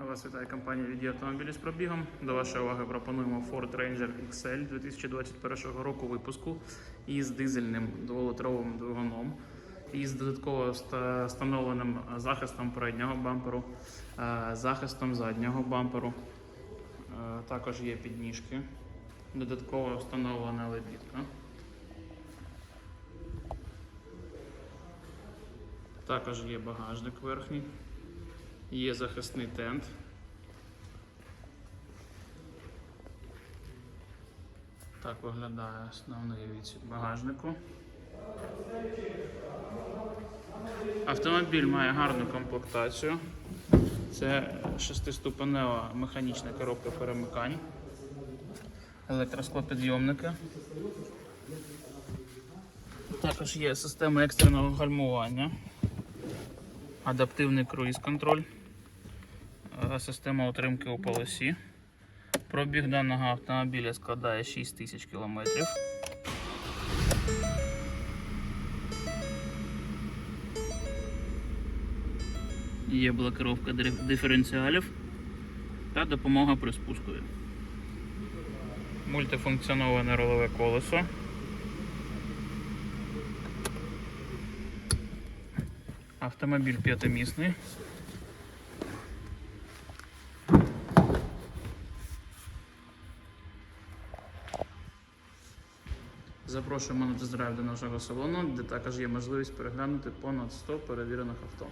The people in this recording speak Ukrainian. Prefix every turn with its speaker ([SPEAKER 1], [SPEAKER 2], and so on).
[SPEAKER 1] Вас вітає компанія «Віді автомобілі з пробігом. До вашої уваги пропонуємо Ford Ranger XL 2021 року випуску із дизельним дволитровим двигуном і з додатково встановленим захистом переднього бамперу, е, захистом заднього бамперу. Е, Також є підніжки, додатково встановлена лебідка. Також є багажник верхній. Є захисний тент. Так виглядає основний відсік багажнику. Автомобіль має гарну комплектацію. Це шестиступенева механічна коробка перемикань, електросклопідйомники. Також є система екстреного гальмування, адаптивний круїз-контроль, е, система утримки у полосі. Пробіг даного автомобіля складає 6 тисяч кілометрів. Є блокировка диференціалів та допомога при спускові. Мультифункціоноване рулеве колесо. Автомобіль п'ятимісний. Запрошуємо на тест-драйв до нашого салону, де також є можливість переглянути понад 100 перевірених авто.